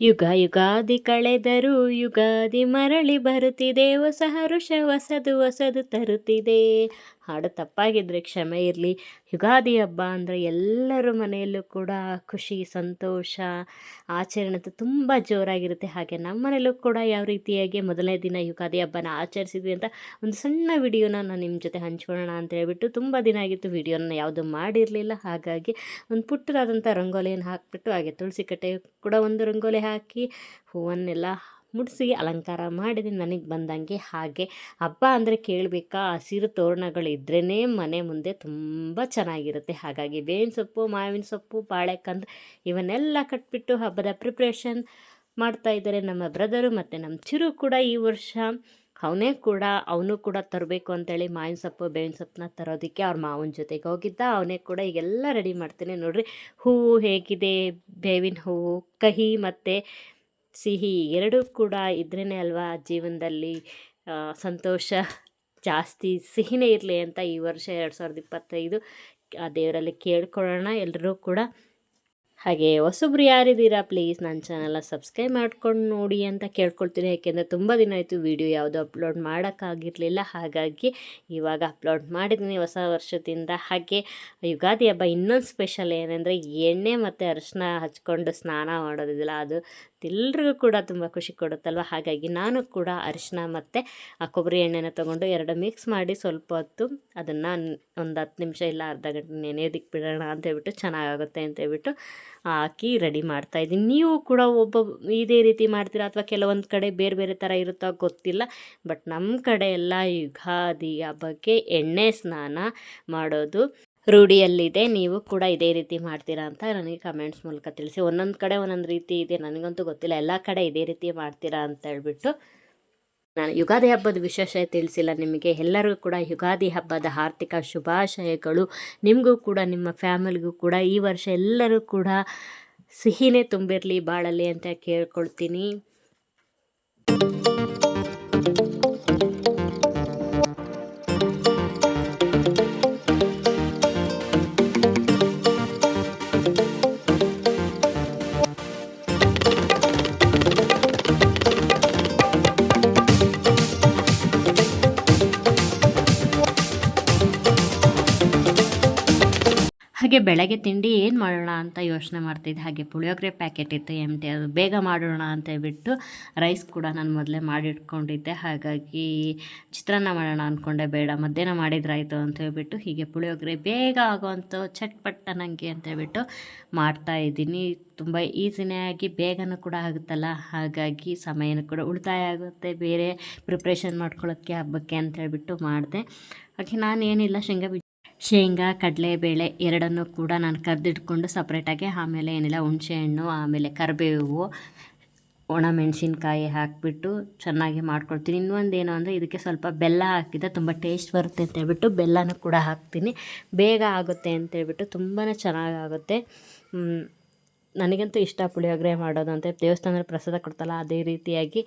ಯುಗ ಯುಗಾದಿ ಕಳೆದರೂ ಯುಗಾದಿ ಮರಳಿ ಬರುತ್ತಿದೆ ಹೊಸ ಹರುಷ ಹೊಸದು ಹೊಸದು ತರುತ್ತಿದೆ. ಹಾಡು ತಪ್ಪಾಗಿದ್ದರೆ ಕ್ಷಮೆ ಇರಲಿ. ಯುಗಾದಿ ಹಬ್ಬ ಅಂದರೆ ಎಲ್ಲರ ಮನೆಯಲ್ಲೂ ಕೂಡ ಖುಷಿ, ಸಂತೋಷ, ಆಚರಣೆ ಅಂತೂ ತುಂಬ ಜೋರಾಗಿರುತ್ತೆ. ಹಾಗೆ ನಮ್ಮ ಮನೆಯಲ್ಲೂ ಕೂಡ ಯಾವ ರೀತಿಯಾಗಿ ಮೊದಲನೇ ದಿನ ಯುಗಾದಿ ಹಬ್ಬನ ಆಚರಿಸಿದ್ವಿ ಅಂತ ಒಂದು ಸಣ್ಣ ವಿಡಿಯೋನ ನಾನು ನಿಮ್ಮ ಜೊತೆ ಹಂಚ್ಕೊಳ್ಳೋಣ ಅಂತ ಹೇಳ್ಬಿಟ್ಟು ತುಂಬ ದಿನ ಆಗಿತ್ತು ವಿಡಿಯೋನ ಯಾವುದು ಮಾಡಿರಲಿಲ್ಲ. ಹಾಗಾಗಿ ಒಂದು ಪುಟ್ಟದಾದಂಥ ರಂಗೋಲಿಯನ್ನು ಹಾಕಿಬಿಟ್ಟು ಹಾಗೆ ತುಳಸಿ ಕಟ್ಟೆ ಕೂಡ ಒಂದು ರಂಗೋಲಿ ಹಾಕಿ ಹೂವನ್ನೆಲ್ಲ ಮುಡಿಸಿ ಅಲಂಕಾರ ಮಾಡಿದೆ ನನಗೆ ಬಂದಂಗೆ ಹಾಗೆ. ಹಬ್ಬ ಅಂದರೆ ಕೇಳಬೇಕಾ? ಹಸಿರು ತೋರಣಗಳಿದ್ರೇ ಮನೆ ಮುಂದೆ ತುಂಬ ಚೆನ್ನಾಗಿರುತ್ತೆ. ಹಾಗಾಗಿ ಬೇವಿನ ಸೊಪ್ಪು, ಮಾವಿನ ಸೊಪ್ಪು, ಬಾಳೆಕಂದು ಇವನ್ನೆಲ್ಲ ಕಟ್ಬಿಟ್ಟು ಹಬ್ಬದ ಪ್ರಿಪ್ರೇಷನ್ ಮಾಡ್ತಾ ಇದ್ದಾರೆ ನಮ್ಮ ಬ್ರದರು ಮತ್ತು ನಮ್ಮ ಚಿರು ಕೂಡ ಈ ವರ್ಷ. ಅವನೇ ಕೂಡ, ಅವನು ಕೂಡ ತರಬೇಕು ಅಂತೇಳಿ ಮಾವಿನ ಸೊಪ್ಪು, ಬೇವಿನ ಸೊಪ್ಪನ್ನ ತರೋದಕ್ಕೆ ಅವ್ರ ಮಾವನ ಜೊತೆಗೆ ಹೋಗಿದ್ದ. ಅವನೇ ಕೂಡ ಈಗೆಲ್ಲ ರೆಡಿ ಮಾಡ್ತೀನಿ. ನೋಡಿರಿ, ಹೂವು ಹೇಗಿದೆ? ಬೇವಿನ ಹೂವು, ಕಹಿ ಮತ್ತು ಸಿಹಿ ಎರಡೂ ಕೂಡ ಇದ್ರೇ ಅಲ್ವಾ ಜೀವನದಲ್ಲಿ ಸಂತೋಷ? ಜಾಸ್ತಿ ಸಿಹಿನೇ ಇರಲಿ ಅಂತ ಈ ವರ್ಷ ಎರಡು ಸಾವಿರದ ಇಪ್ಪತ್ತೈದು, ಆ, ದೇವರಲ್ಲಿ ಕೇಳ್ಕೊಳ್ಳೋಣ ಎಲ್ಲರೂ ಕೂಡ. ಹಾಗೆ ಹೊಸಬ್ರು ಯಾರಿದ್ದೀರಾ ಪ್ಲೀಸ್ ನನ್ನ ಚಾನಲ್ನ ಸಬ್ಸ್ಕ್ರೈಬ್ ಮಾಡ್ಕೊಂಡು ನೋಡಿ ಅಂತ ಕೇಳ್ಕೊಳ್ತೀನಿ. ಯಾಕೆಂದರೆ ತುಂಬ ದಿನ ಆಯಿತು ವೀಡಿಯೋ ಯಾವುದು ಅಪ್ಲೋಡ್ ಮಾಡೋಕ್ಕಾಗಿರಲಿಲ್ಲ. ಹಾಗಾಗಿ ಇವಾಗ ಅಪ್ಲೋಡ್ ಮಾಡಿದ್ದೀನಿ ಹೊಸ ವರ್ಷದಿಂದ. ಹಾಗೆ ಯುಗಾದಿ ಹಬ್ಬ ಇನ್ನೊಂದು ಸ್ಪೆಷಲ್ ಏನಂದರೆ ಎಣ್ಣೆ ಮತ್ತು ಅರಿಶಿನ ಹಚ್ಕೊಂಡು ಸ್ನಾನ ಮಾಡೋದಿಲ್ಲ ಅದು ಎಲ್ರಿಗೂ ಕೂಡ ತುಂಬ ಖುಷಿ ಕೊಡುತ್ತಲ್ವ? ಹಾಗಾಗಿ ನಾನು ಕೂಡ ಅರಿಶಿನ ಮತ್ತು ಆ ಕೊಬ್ಬರಿ ಎಣ್ಣೆನ ತೊಗೊಂಡು ಎರಡು ಮಿಕ್ಸ್ ಮಾಡಿ ಸ್ವಲ್ಪ ಹೊತ್ತು ಅದನ್ನು ಒಂದು ಹತ್ತು ನಿಮಿಷ ಇಲ್ಲ ಅರ್ಧ ಗಂಟೆ ನೆನೆಯೋದಕ್ಕೆ ಬಿಡೋಣ ಅಂತ ಹೇಳ್ಬಿಟ್ಟು ಚೆನ್ನಾಗಾಗುತ್ತೆ ಅಂತ ಹೇಳ್ಬಿಟ್ಟು ಹಾಕಿ ರೆಡಿ ಮಾಡ್ತಾಯಿದ್ದೀನಿ ನೀವು ಕೂಡ ಒಬ್ಬ ಇದೇ ರೀತಿ ಮಾಡ್ತೀರಾ ಅಥವಾ ಕೆಲವೊಂದು ಕಡೆ ಬೇರೆ ಬೇರೆ ಥರ ಇರುತ್ತೋ ಗೊತ್ತಿಲ್ಲ. ಬಟ್ ನಮ್ಮ ಕಡೆ ಎಲ್ಲ ಯುಗಾದಿ ಹಬ್ಬಕ್ಕೆ ಎಣ್ಣೆ ಸ್ನಾನ ಮಾಡೋದು ರೂಢಿಯಲ್ಲಿದೆ, ನೀವು ಕೂಡ ಇದೇ ರೀತಿ ಮಾಡ್ತೀರಾ ಅಂತ ನನಗೆ ಕಮೆಂಟ್ಸ್ ಮೂಲಕ ತಿಳಿಸಿ. ಒಂದೊಂದು ಕಡೆ ಒಂದೊಂದು ರೀತಿ ಇದೆ, ನನಗಂತೂ ಗೊತ್ತಿಲ್ಲ. ಎಲ್ಲ ಕಡೆ ಇದೇ ರೀತಿ ಮಾಡ್ತೀರಾ ಅಂತ ಹೇಳ್ಬಿಟ್ಟು ನಾನು ಯುಗಾದಿ ಹಬ್ಬದ ವಿಶೇಷ ತಿಳಿಸಿಲ್ಲ ನಿಮಗೆ. ಎಲ್ಲರಿಗೂ ಕೂಡ ಯುಗಾದಿ ಹಬ್ಬದ ಆರ್ಥಿಕ ಶುಭಾಶಯಗಳು. ನಿಮಗೂ ಕೂಡ, ನಿಮ್ಮ ಫ್ಯಾಮಿಲಿಗೂ ಕೂಡ. ಈ ವರ್ಷ ಎಲ್ಲರೂ ಕೂಡ ಸಿಹಿನೇ ತುಂಬಿರಲಿ, ಬಾಳಲಿ ಅಂತ ಕೇಳ್ಕೊಳ್ತೀನಿ. ಹಾಗೆ ಬೆಳಗ್ಗೆ ತಿಂಡಿ ಏನು ಮಾಡೋಣ ಅಂತ ಯೋಚನೆ ಮಾಡ್ತಿದ್ದೆ. ಹಾಗೆ ಪುಳಿಯೋಗರೆ ಪ್ಯಾಕೆಟ್ ಇತ್ತು ಎಮ್ಟಿ ಅದು ಬೇಗ ಮಾಡೋಣ ಅಂತ ಹೇಳ್ಬಿಟ್ಟು ರೈಸ್ ಕೂಡ ನಾನು ಮೊದಲೇ ಮಾಡಿಟ್ಕೊಂಡಿದ್ದೆ. ಹಾಗಾಗಿ ಚಿತ್ರಾನ್ನ ಮಾಡೋಣ ಅಂದ್ಕೊಂಡೆ ಬೇಡ, ಮಧ್ಯಾಹ್ನ ಮಾಡಿದ್ರಾಯಿತು ಅಂತ ಹೇಳ್ಬಿಟ್ಟು ಹೀಗೆ ಪುಳಿಯೋಗರೆ ಬೇಗ ಆಗೋವಂಥ ಚಟ್ಪಟ್ಟ ನನಗೆ ಅಂತ ಹೇಳ್ಬಿಟ್ಟು ಮಾಡ್ತಾಯಿದ್ದೀನಿ ತುಂಬ ಈಸಿನೇ ಆಗಿ ಬೇಗನೂ ಕೂಡ ಆಗುತ್ತಲ್ಲ. ಹಾಗಾಗಿ ಸಮಯನೂ ಕೂಡ ಉಳಿತಾಯ ಆಗುತ್ತೆ. ಬೇರೆ ಪ್ರಿಪ್ರೇಷನ್ ಮಾಡ್ಕೊಳ್ಳೋಕ್ಕೆ ಹಬ್ಬಕ್ಕೆ ಅಂತ ಹೇಳ್ಬಿಟ್ಟು ಮಾಡಿದೆ. ಹಾಗೆ ನಾನು ಏನಿಲ್ಲ, ಶೇಂಗಾ ಶೇಂಗಾ, ಕಡಲೆಬೇಳೆ ಎರಡನ್ನು ಕೂಡ ನಾನು ಕರೆದಿಟ್ಕೊಂಡು ಸಪ್ರೇಟಾಗಿ ಆಮೇಲೆ ಏನಿಲ್ಲ, ಹುಣಸೆಹಣ್ಣು, ಆಮೇಲೆ ಕರಿಬೇವು ಒಣ ಮೆಣಸಿನ್ಕಾಯಿ ಹಾಕಿಬಿಟ್ಟು ಚೆನ್ನಾಗಿ ಮಾಡ್ಕೊಳ್ತೀನಿ. ಇನ್ನೊಂದು ಏನು ಅಂದರೆ ಇದಕ್ಕೆ ಸ್ವಲ್ಪ ಬೆಲ್ಲ ಹಾಕಿದ್ರೆ ತುಂಬ ಟೇಸ್ಟ್ ಬರುತ್ತೆ ಅಂತ ಹೇಳ್ಬಿಟ್ಟು ಬೆಲ್ಲನೂ ಕೂಡ ಹಾಕ್ತೀನಿ. ಬೇಗ ಆಗುತ್ತೆ ಅಂತೇಳ್ಬಿಟ್ಟು ತುಂಬಾ ಚೆನ್ನಾಗಾಗುತ್ತೆ. ನನಗಂತೂ ಇಷ್ಟ ಪುಳಿಯೋಗರೆ ಮಾಡೋದು ಅಂತ ದೇವಸ್ಥಾನದಲ್ಲಿ ಪ್ರಸಾದ ಕೊಡ್ತಲ್ಲ ಅದೇ ರೀತಿಯಾಗಿ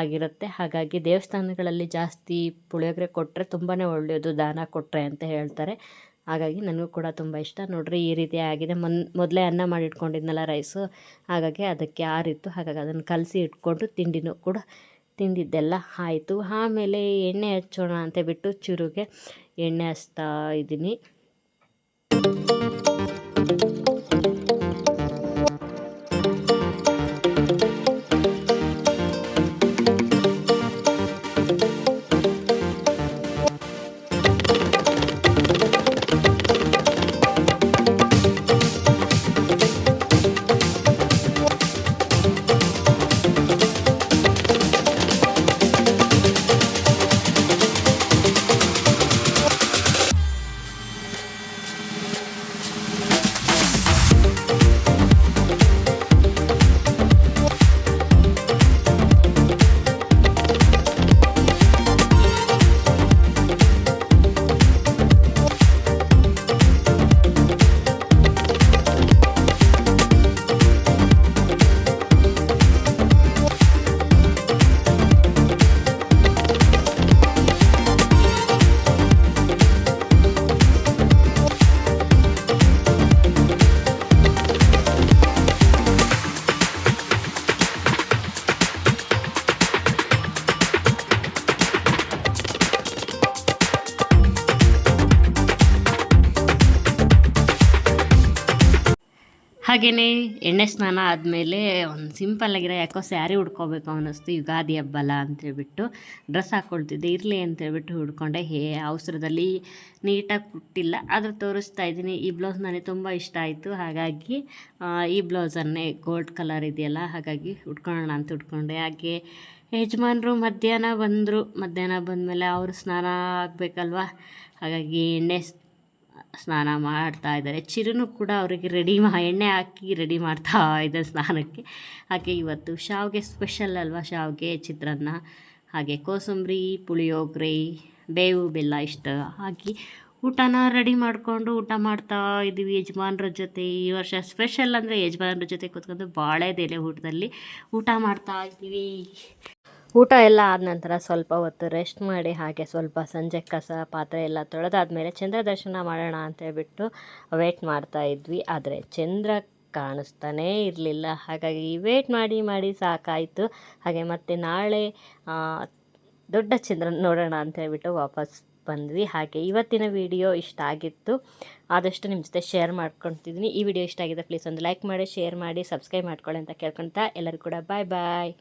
ಆಗಿರುತ್ತೆ. ಹಾಗಾಗಿ ದೇವಸ್ಥಾನಗಳಲ್ಲಿ ಜಾಸ್ತಿ ಪುಳಿಯೋಗರೆ ಕೊಟ್ಟರೆ ತುಂಬಾ ಒಳ್ಳೆಯದು, ದಾನ ಕೊಟ್ಟರೆ ಅಂತ ಹೇಳ್ತಾರೆ. ಹಾಗಾಗಿ ನನಗೂ ಕೂಡ ತುಂಬ ಇಷ್ಟ. ನೋಡ್ರಿ, ಈ ರೀತಿ ಆಗಿದೆ. ಮೊನ್, ಮೊದಲೇ ಅನ್ನ ಮಾಡಿ ಇಟ್ಕೊಂಡಿದ್ನಲ್ಲ ರೈಸು, ಹಾಗಾಗಿ ಅದಕ್ಕೆ ಆರಿತ್ತು. ಹಾಗಾಗಿ ಅದನ್ನು ಕಲಸಿ ಇಟ್ಕೊಂಡು ತಿಂಡಿನೂ ಕೂಡ ತಿಂದಿದ್ದೆಲ್ಲ ಆಯಿತು. ಆಮೇಲೆ ಎಣ್ಣೆ ಹಚ್ಚೋಣ ಅಂತ ಬಿಟ್ಟು ಚುರುಗೆ ಎಣ್ಣೆ ಹಚ್ತಾ ಇದ್ದೀನಿ. ಹಾಗೆಯೇ ಎಣ್ಣೆ ಸ್ನಾನ ಆದಮೇಲೆ ಒಂದು ಸಿಂಪಲ್ಲಾಗಿರೋ ಯಾಕೋ ಸ್ಯಾರಿ ಉಡ್ಕೋಬೇಕು ಅನ್ನಿಸ್ತು, ಯುಗಾದಿ ಹಬ್ಬಲ್ಲ ಅಂತೇಳ್ಬಿಟ್ಟು. ಡ್ರೆಸ್ ಹಾಕ್ಕೊಳ್ತಿದ್ದೆ ಇರಲಿ ಅಂತೇಳ್ಬಿಟ್ಟು ಹುಡ್ಕೊಂಡೆ ಹೇ, ಅವಸರದಲ್ಲಿ ನೀಟಾಗಿ ಕುಟ್ಟಿಲ್ಲ, ಆದರೂ ತೋರಿಸ್ತಾ ಇದ್ದೀನಿ. ಈ ಬ್ಲೌಸ್ ನನಗೆ ತುಂಬ ಇಷ್ಟ ಆಯಿತು. ಹಾಗಾಗಿ ಈ ಬ್ಲೌಸನ್ನೇ ಗೋಲ್ಡ್ ಕಲರ್ ಇದೆಯಲ್ಲ, ಹಾಗಾಗಿ ಉಟ್ಕೊಳ್ಳೋಣ ಅಂತ ಉಟ್ಕೊಂಡೆ. ಹಾಗೆ ಯಜಮಾನರು ಮಧ್ಯಾಹ್ನ ಬಂದರು. ಮಧ್ಯಾಹ್ನ ಬಂದಮೇಲೆ ಅವರು ಸ್ನಾನ ಆಗಬೇಕಲ್ವ? ಹಾಗಾಗಿ ಎಣ್ಣೆ ಸ್ನಾನ ಮಾಡ್ತಾ ಇದ್ದಾರೆ. ಚಿರುನು ಕೂಡ ಅವರಿಗೆ ರೆಡಿ ಮಾ, ಎಣ್ಣೆ ಹಾಕಿ ರೆಡಿ ಮಾಡ್ತಾ ಇದ್ದಾರೆ ಸ್ನಾನಕ್ಕೆ. ಹಾಗೆ ಇವತ್ತು ಶಾವಿಗೆ ಸ್ಪೆಷಲ್ ಅಲ್ವಾ ಶಾವಿಗೆ ಚಿತ್ರಾನ್ನ, ಹಾಗೆ ಕೋಸಂಬರಿ, ಪುಳಿಯೋಗರೆ, ಬೇವು, ಬೆಲ್ಲ ಇಷ್ಟ. ಹಾಕಿ ಊಟನ ರೆಡಿ ಮಾಡಿಕೊಂಡು ಊಟ ಮಾಡ್ತಾ ಇದ್ದೀವಿ ಯಜಮಾನ್ರ ಜೊತೆ. ಈ ವರ್ಷ ಸ್ಪೆಷಲ್ ಅಂದರೆ ಯಜಮಾನ್ರ ಜೊತೆ ಕೂತ್ಕೊಂಡು ಬಾಳೆದೆಲೆ ಊಟದಲ್ಲಿ ಊಟ ಮಾಡ್ತಾ ಇದ್ದೀವಿ. ಊಟ ಎಲ್ಲ ಆದ ನಂತರ ಸ್ವಲ್ಪ ಹೊತ್ತು ರೆಸ್ಟ್ ಮಾಡಿ, ಹಾಗೆ ಸ್ವಲ್ಪ ಸಂಜೆ ಕಸ, ಪಾತ್ರೆ ಎಲ್ಲ ತೊಳೆದಾದ್ಮೇಲೆ ಚಂದ್ರ ದರ್ಶನ ಮಾಡೋಣ ಅಂತ ಹೇಳ್ಬಿಟ್ಟು ವೇಟ್ ಮಾಡ್ತಾ ಇದ್ವಿ. ಆದರೆ ಚಂದ್ರ ಕಾಣಿಸ್ತಾನೇ ಇರಲಿಲ್ಲ. ಹಾಗಾಗಿ ವೇಟ್ ಮಾಡಿ ಮಾಡಿ ಸಾಕಾಯಿತು. ಹಾಗೆ ಮತ್ತೆ ನಾಳೆ ದೊಡ್ಡ ಚಂದ್ರನ ನೋಡೋಣ ಅಂತ ಹೇಳ್ಬಿಟ್ಟು ವಾಪಸ್ ಬಂದ್ವಿ. ಹಾಗೆ ಇವತ್ತಿನ ವಿಡಿಯೋ ಇಷ್ಟ ಆಗಿತ್ತು. ಆದಷ್ಟು ನಿಮ್ಮ ಜೊತೆ ಶೇರ್ ಮಾಡ್ಕೊತಿದ್ದೀನಿ ಈ ವಿಡಿಯೋ ಇಷ್ಟ ಆಗಿದೆ ಪ್ಲೀಸ್ ಒಂದು ಲೈಕ್ ಮಾಡಿ ಶೇರ್ ಮಾಡಿ ಸಬ್ಸ್ಕ್ರೈಬ್ ಮಾಡ್ಕೊಳ್ಳಿ ಅಂತ ಕೇಳ್ಕೊತಾ ಎಲ್ಲರೂ ಕೂಡ ಬಾಯ್ ಬಾಯ್